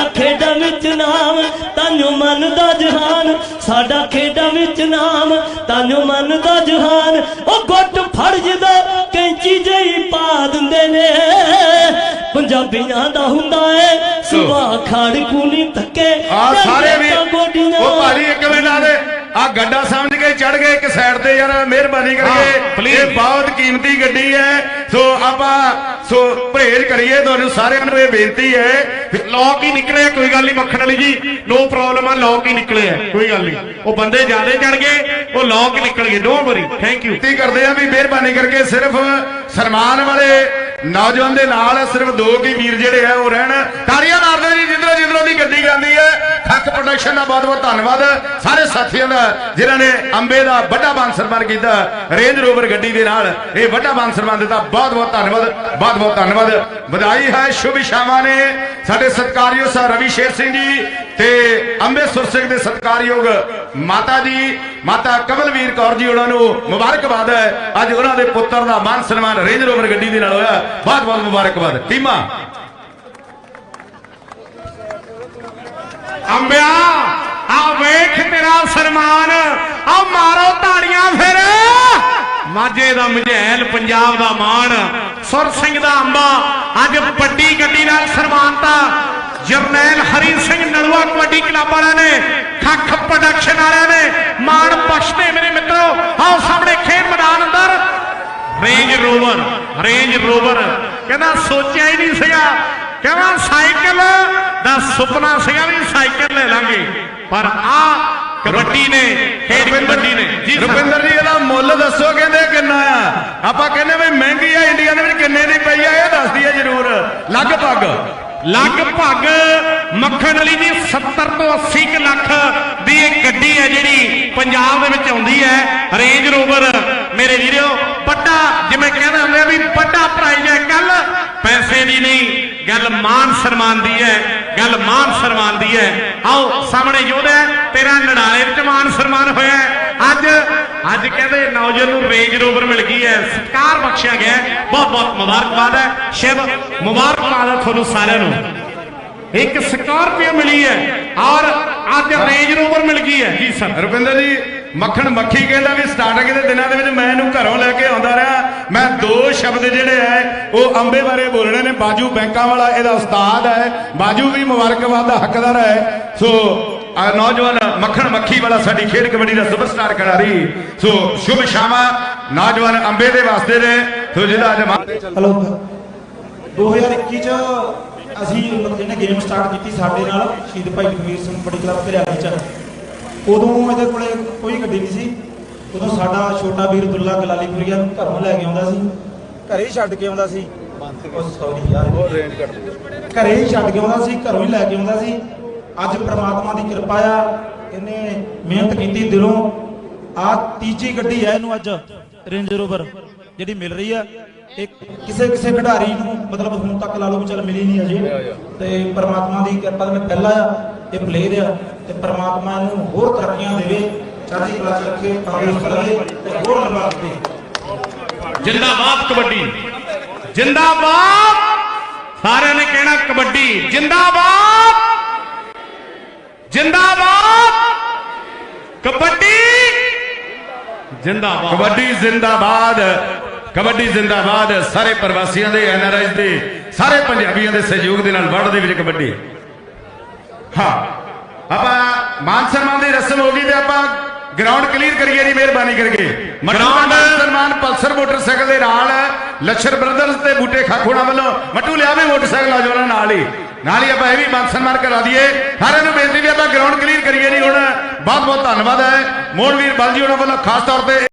ਸਾਡਾ ਖੇਡਾਂ ਵਿੱਚ ਨਾਮ ਤਾਨੂੰ ਮੰਨਦਾ ਜਹਾਨ। ਸਾਡਾ ਖੇਡਾਂ ਵਿੱਚ ਨਾਮ ਤਾਨੂੰ ਮੰਨਦਾ ਜਹਾਨ। ਉਹ ਗੁੱਟ ਫੜ ਜਦਾ ਕੈਂਚੀ ਜਈ ਪਾ ਦਿੰਦੇ ਨੇ। ਪੰਜਾਬੀਆਂ ਦਾ ਹੁੰਦਾ ਏ ਸੁਭਾ ਖਾੜ ਕੂਨੀ ਧੱਕੇ। ਆ ਸਾਰੇ ਵੀ ਉਹ ਭਾਜੀ ਇੱਕ ਮਿੰਟ ਆ ਦੇ। ਆ ਗੱਡਾ ਸਮਝ ਕੇ ਚੜ ਗਏ ਇੱਕ ਸਾਈਡ ਤੇ ਯਾਰ ਮਿਹਰਬਾਨੀ ਕਰਕੇ। ਇਹ ਬਹੁਤ ਕੀਮਤੀ ਗੱਡੀ ਹੈ। ਸੋ ਆਪਾਂ, ਸੋ ਪਰਹੇਜ਼ ਕਰੀਏ, ਤੁਹਾਨੂੰ ਸਾਰਿਆਂ ਨੂੰ ਇਹ ਬੇਨਤੀ ਹੈ ਲੋਕ ਹੀ ਨਿਕਲੇ ਕੋਈ ਗੱਲ ਨਹੀਂ, ਮੱਖਣ ਵਾਲੀ ਜੀ ਨੋ ਪ੍ਰੋਬਲਮ ਆ ਲੋਕ ਹੀ ਨਿਕਲੇ ਆ, ਕੋਈ ਗੱਲ ਨਹੀਂ। ਉਹ ਬੰਦੇ ਜ਼ਿਆਦੇ ਚੜ ਗਏ ਉਹ ਲੋਕ ਹੀ ਨਿਕਲ ਗਏ ਡੋਂਟ ਵਰੀ ਥੈਂਕ ਯੂ ਬੇਨਤੀ ਕਰਦੇ ਆ ਵੀ ਮਿਹਰਬਾਨੀ ਕਰਕੇ ਸਿਰਫ ਸਨਮਾਨ ਵਾਲੇ ਨੌਜਵਾਨ ਦੇ ਨਾਲ ਸਿਰਫ ਦੋ ਕੀ ਵੀਰ ਜਿਹੜੇ ਆ, ਉਹ ਰਹਿਣ ਤਾੜੀਆਂ ਮਾਰਦੇ ਜੀ ਜਿੱਧਰੋਂ ਜਿੱਧਰੋਂ ਦੀ ਗੱਡੀ ਜਾਂਦੀ ਹੈ ਖੱਕ ਪ੍ਰੋਡਕਸ਼ਨ ਦਾ ਬਹੁਤ ਬਹੁਤ ਧੰਨਵਾਦ। ਸਾਰੇ ਸਾਥੀਆਂ ਦਾ, ਜਿਨ੍ਹਾਂ ਨੇ ਅੰਬੇ ਦਾ ਵੱਡਾ ਮਾਨ ਸਨਮਾਨ ਕੀਤਾ ਰੇਂਜ ਰੋਵਰ ਗੱਡੀ ਦੇ ਨਾਲ, ਇਹ ਵੱਡਾ ਮਾਨ ਸਨਮਾਨ ਦਿੱਤਾ। ਬਹੁਤ ਬਹੁਤ ਧੰਨਵਾਦ, ਬਹੁਤ ਬਹੁਤ ਧੰਨਵਾਦ। ਵਧਾਈ ਹੈ, ਸ਼ੁਭ ਸ਼ਾਮਾਂ ਨੇ। ਸਾਡੇ ਸਤਿਕਾਰਯੋਗ ਸਰ ਰਵੀ ਸ਼ੇਰ ਸਿੰਘ ਜੀ ਤੇ ਅੰਬੇਸੁਰ ਸਿੰਘ ਦੇ ਸਤਿਕਾਰਯੋਗ ਮਾਤਾ ਜੀ, ਮਾਤਾ ਕਮਲਵੀਰ ਕੌਰ ਜੀ, ਉਹਨਾਂ ਨੂੰ ਮੁਬਾਰਕਬਾਦ ਹੈ। ਅੱਜ ਉਹਨਾਂ ਦੇ ਪੁੱਤਰ ਦਾ ਮਾਨ ਸਨਮਾਨ ਰੇਂਜ ਰੋਵਰ ਗੱਡੀ ਦੇ ਨਾਲ ਹੋਇਆ। ਬਹੁਤ ਬਹੁਤ ਮੁਬਾਰਕਬਾਦ। ਟੀਮਾ। ਅੰਬਿਆ ਵੇਖ ਤੇਰਾ ਸਨਮਾਨ। ਆ ਮਾਰੋ ਤਾੜੀਆਂ ਫਿਰ। ਮਾਝੇ ਦਾ ਮਝੈਲ, ਪੰਜਾਬ ਦਾ ਮਾਣ। ਸੁਰ ਸਿੰਘ ਦਾ ਅੰਬਾ। ਅੱਜ ਵੱਡੀ ਗੱਡੀ ਨਾਲ ਸਨਮਾਨਤਾ ਜਰਨੈਲ ਹਰੀ ਸਿੰਘ ਨਲੂਆ ਕਬੱਡੀ ਕਲੱਬ ਵਾਲਿਆਂ ਨੇ, ਖੱਖ ਪ੍ਰੋਡਕਸ਼ਨ ਵਾਲਿਆਂ ਨੇ, ਮਾਣ ਬਖਸ਼ਦੇ ਮੇਰੇ ਮਿੱਤਰੋ ਆਓ ਸਾਹਮਣੇ ਖੇਡ ਮੈਦਾਨ ਅੰਦਰ ਰੇਂਜ ਰੋਵਰ ਰੇਂਜ ਰੋਵਰ। ਕਹਿੰਦਾ ਸੋਚਿਆ ਹੀ ਨਹੀਂ ਸੀਗਾ। ਕਹਿੰਦਾ ਸਾਈਕਲ ਦਾ ਸੁਪਨਾ ਸੀਗਾ ਵੀ ਸਾਈਕਲ ਲੈ ਲਾਂਗੇ। ਪਰ ਆ ਕਬੱਡੀ ਨੇ ਖੇਡ ਕਬੱਡੀ ਨੇ। ਜੀ। ਰੁਪਿੰਦਰ ਜੀ ਇਹਦਾ ਮੁੱਲ ਦੱਸੋ ਕਹਿੰਦੇ ਕਿੰਨਾ ਆ? ਆਪਾਂ ਕਹਿੰਦੇ ਵੀ ਮਹਿੰਗੀ ਆ ਇੰਡੀਆ ਦੇ ਵਿੱਚ ਕਿੰਨੇ ਦੀ ਪਈ ਆ ਇਹ ਦੱਸਦੀ ਆ ਜਰੂਰ। ਲਗਭਗ। ਲਗਭਗ ਮੱਖਣ ਵਾਲੀ ਦੀ 70 ਤੋਂ 80 ਕੁ ਲੱਖ ਦੀ ਇਹ ਗੱਡੀ ਹੈ ਜਿਹੜੀ ਪੰਜਾਬ ਦੇ ਵਿੱਚ ਆਉਂਦੀ ਹੈ ਰੇਂਜ ਰੋਵਰ ਮੇਰੇ ਵੀਰੋ ਵੱਡਾ ਜਿਵੇਂ ਕਹਿੰਦੇ ਹੁੰਦੇ ਆ ਵੀ ਵੱਡਾ ਪ੍ਰਾਈਜ਼ ਹੈ। ਕੱਲ ਪੈਸੇ ਦੀ ਨਹੀਂ ਗੱਲ ਮਾਨ ਸਨਮਾਨ ਦੀ ਹੈ, ਗੱਲ ਮਾਨ ਸਨਮਾਨ ਦੀ ਹੈ। ਆਓ, ਸਾਹਮਣੇ ਯੋਧਾ ਤੇਰਾ ਨੜਾਲੇ ਵਿੱਚ ਮਾਨ ਸਨਮਾਨ ਹੋਇਆ ਅੱਜ ਅੱਜ ਕਹਿੰਦੇ ਨੌਜਵਾਨ ਨੂੰ ਰੇਂਜ ਰੋਵਰ ਮਿਲ ਗਈ ਹੈ। ਸਤਿਕਾਰ ਬਖਸ਼ਿਆ ਗਿਆ ਬਹੁਤ ਬਹੁਤ ਮੁਬਾਰਕਬਾਦ ਹੈ। ਸ਼ਿਵ, ਮੁਬਾਰਕਬਾਦ ਹੈ ਤੁਹਾਨੂੰ ਸਾਰਿਆਂ ਨੂੰ। ਇੱਕ ਸਕਾਰਪੀਓ ਮਿਲੀ ਹੈ ਔਰ ਅੱਜ ਰੇਂਜ ਰੋਵਰ ਮਿਲ ਗਈ ਹੈ। ਜੀ ਸਰ। ਰੁਪਿੰਦਰ ਜੀ ਮੱਖਣ ਮੱਖੀ ਕਹਿੰਦਾ ਵੀ ਸਟਾਰਟਿੰਗ ਦੇ ਦਿਨਾਂ ਦੇ ਵਿੱਚ ਮੈਂ ਇਹਨੂੰ ਘਰੋਂ ਲੈ ਕੇ ਆਉਂਦਾ ਰਿਹਾ। ਮੈਂ ਦੋ ਸ਼ਬਦ ਜਿਹੜੇ ਐ, ਉਹ ਅੰਬੇ ਬਾਰੇ ਬੋਲਣੇ ਨੇ। ਬਾਜੂ ਬੈਂਕਾਂ ਵਾਲਾ ਇਹਦਾ ਉਸਤਾਦ ਹੈ ਬਾਜੂ ਵੀ ਮੁਬਾਰਕਬਾਦ ਦਾ ਹੱਕਦਾਰ ਹੈ ਸੋ ਆ ਨੌਜਵਾਨ ਮੱਖਣ ਮੱਖੀ ਵਾਲਾ ਸਾਡੀ ਖੇਡ ਕਬੱਡੀ ਦਾ ਸੁਪਰਸਟਾਰ ਖਿਡਾਰੀ। ਸੋ ਸ਼ੁਭ ਸ਼ਾਮਾਂ ਨੌਜਵਾਨ ਅੰਬੇ ਦੇ ਵਾਸਤੇ ਨੇ। ਸੋ ਜਿਹਦਾ ਅੱਜ ਹਲੋ 2021 ਚ ਅਸੀਂ ਮਤਲਬ ਇਹਨੇ ਗੇਮ ਸਟਾਰਟ ਕੀਤੀ ਸਾਡੇ ਨਾਲ, ਸ਼ਹੀਦ ਭਾਈ ਲਖਵੀਰ ਸਿੰਘ ਬੜੀ ਕਲੱਬ ਘਰਿਆਲੀ ਚ। ਉਦੋਂ ਇਹਦੇ ਕੋਲੇ ਕੋਈ ਗੱਡੀ ਨਹੀਂ ਸੀ। ਉਦੋਂ ਸਾਡਾ ਛੋਟਾ ਵੀਰ ਦੁੱਲਾ ਗਲਾਲੀਪੁਰੀਆ ਨੂੰ ਘਰੋਂ ਲੈ ਕੇ ਆਉਂਦਾ ਸੀ। ਘਰੇ ਹੀ ਛੱਡ ਕੇ ਆਉਂਦਾ ਸੀ। ਸੌਰੀ ਯਾਰ। ਘਰੇ ਹੀ ਛੱਡ ਕੇ ਆਉਂਦਾ ਸੀ ਘਰੋਂ ਹੀ ਲੈ ਕੇ ਆਉਂਦਾ ਸੀ। ਅੱਜ ਪ੍ਰਮਾਤਮਾ ਦੀ ਕਿਰਪਾ ਆ ਇਹਨੇ ਮਿਹਨਤ ਕੀਤੀ ਦਿਲੋਂ। ਆ ਤੀਜੀ ਗੱਡੀ ਹੈ ਇਹਨੂੰ ਅੱਜ ਰੇਂਜ ਰੋਵਰ ਜਿਹੜੀ ਮਿਲ ਰਹੀ ਆ। ਇਹ ਕਿਸੇ ਕਿਸੇ ਖਿਡਾਰੀ ਨੂੰ ਮਤਲਬ ਹੁਣ ਤੱਕ ਲਾ ਲਓ ਵੀ ਚੱਲ ਮਿਲੀ ਨਹੀਂ ਅਜੇ। ਤੇ ਪ੍ਰਮਾਤਮਾ ਦੀ ਕਿਰਪਾ ਨਾਲ ਪਹਿਲਾ ਆ ਇਹ ਪਲੇਅਰ ਆ ਤੇ ਪ੍ਰਮਾਤਮਾ ਇਹਨੂੰ ਹੋਰ ਤਰੱਕੀਆਂ ਦੇਵੇ ਚੜ੍ਹਦੀ ਕਲਾ ਚ ਰੱਖੇ ਤੰਦਰੁਸਤ ਰਹੇ ਤੇ ਹੋਰ ਲੰਬਾ ਰੱਖੇ ਜਿੰਦਾਬਾਦ ਕਬੱਡੀ। ਜਿੰਦਾਬਾਦ! ਸਾਰਿਆਂ ਨੇ ਕਹਿਣਾ ਕਬੱਡੀ। ਜਿੰਦਾਬਾਦ! ਜਿੰਦਾਬਾਦ! ਕਬੱਡੀ! ਜਿੰਦਾਬਾਦ। ਕਬੱਡੀ ਜ਼ਿੰਦਾਬਾਦ। ਕਬੱਡੀ ਜ਼ਿੰਦਾਬਾਦ। ਸਾਰੇ ਪ੍ਰਵਾਸੀਆਂ ਦੇ ਐਨਆਰਆਈ ਦੇ ਸਾਰੇ ਪੰਜਾਬੀਆਂ ਦੇ ਸਹਿਯੋਗ ਦੇ ਨਾਲ ਵਰਲਡ ਦੇ ਵਿੱਚ ਕਬੱਡੀ। ਹਾਂ। ਆਪਾਂ ਮਾਨ ਸਨਮਾਨ ਦੀ ਰਸਮ ਹੋ ਗਈ ਤੇ ਆਪਾਂ ਗਰਾਊਂਡ ਕਲੀਅਰ ਕਰੀਏ ਜੀ ਮਿਹਰਬਾਨੀ ਕਰਕੇ। ਮਾਨ ਸਨਮਾਨ ਪਲਸਰ ਮੋਟਰਸਾਈਕਲ ਦੇ ਨਾਲ ਲੱਛਰ ਬ੍ਰਦਰਸ ਤੇ ਬੂਟੇ ਖਾਖੋਣਾ ਵੱਲੋਂ ਮਟੂ ਲਿਆਵੇ ਮੋਟਰਸਾਈਕਲ ਆ ਜਾਣਾ ਨਾਲ ਹੀ। ਨਾਲ ਹੀ ਆਪਾਂ ਇਹ ਵੀ ਮਾਨ ਸਨਮਾਨ ਕਰਾ ਦਈਏ। ਸਾਰਿਆਂ ਨੂੰ ਬੇਨਤੀ ਵੀ ਆਪਾਂ ਗਰਾਊਂਡ ਕਲੀਅਰ ਕਰੀਏ ਜੀ। ਹੁਣ ਬਹੁਤ ਬਹੁਤ ਧੰਨਵਾਦ ਹੈ। ਮੋਹਨਵੀਰ ਬਲਜੀ ਉਹਨਾਂ ਵੱਲੋਂ ਖਾਸ ਤੌਰ ਤੇ